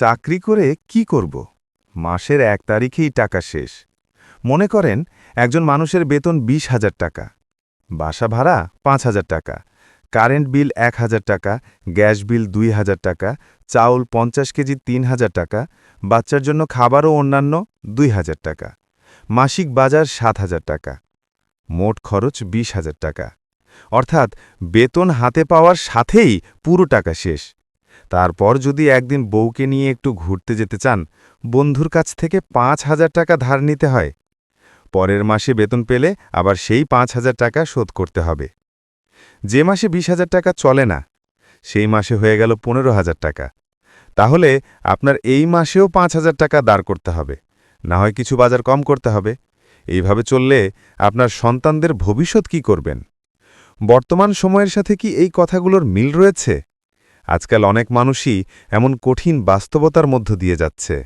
চাকরি করে কি করব? মাসের এক তারিখেই টাকা শেষ। মনে করেন, একজন মানুষের বেতন বিশ হাজার টাকা, বাসা ভাড়া পাঁচ হাজার টাকা, কারেন্ট বিল এক হাজার টাকা, গ্যাস বিল দুই হাজার টাকা, চাউল পঞ্চাশ কেজি তিন হাজার টাকা, বাচ্চার জন্য খাবার ও অন্যান্য দুই হাজার টাকা, মাসিক বাজার সাত হাজার টাকা, মোট খরচ বিশ হাজার টাকা। অর্থাৎ, বেতন হাতে পাওয়ার সাথেই পুরো টাকা শেষ। তারপর যদি একদিন বউকে নিয়ে একটু ঘুরতে যেতে চান, বন্ধুর কাছ থেকে পাঁচ হাজার টাকা ধার নিতে হয়। পরের মাসে বেতন পেলে আবার সেই পাঁচ হাজার টাকা শোধ করতে হবে। যে মাসে বিশ হাজার টাকা চলে না, সেই মাসে হয়ে গেল পনেরো হাজার টাকা। তাহলে আপনার এই মাসেও পাঁচ হাজার টাকা দাঁড় করতে হবে। না হয় কিছু বাজার কম করতে হবে। এইভাবে চললে আপনার সন্তানদের ভবিষ্যৎ কি করবেন? বর্তমান সময়ের সাথে কি এই কথাগুলোর মিল রয়েছে? আজকাল অনেক মানুষই এমন কঠিন বাস্তবতার মধ্য দিয়ে যাচ্ছে।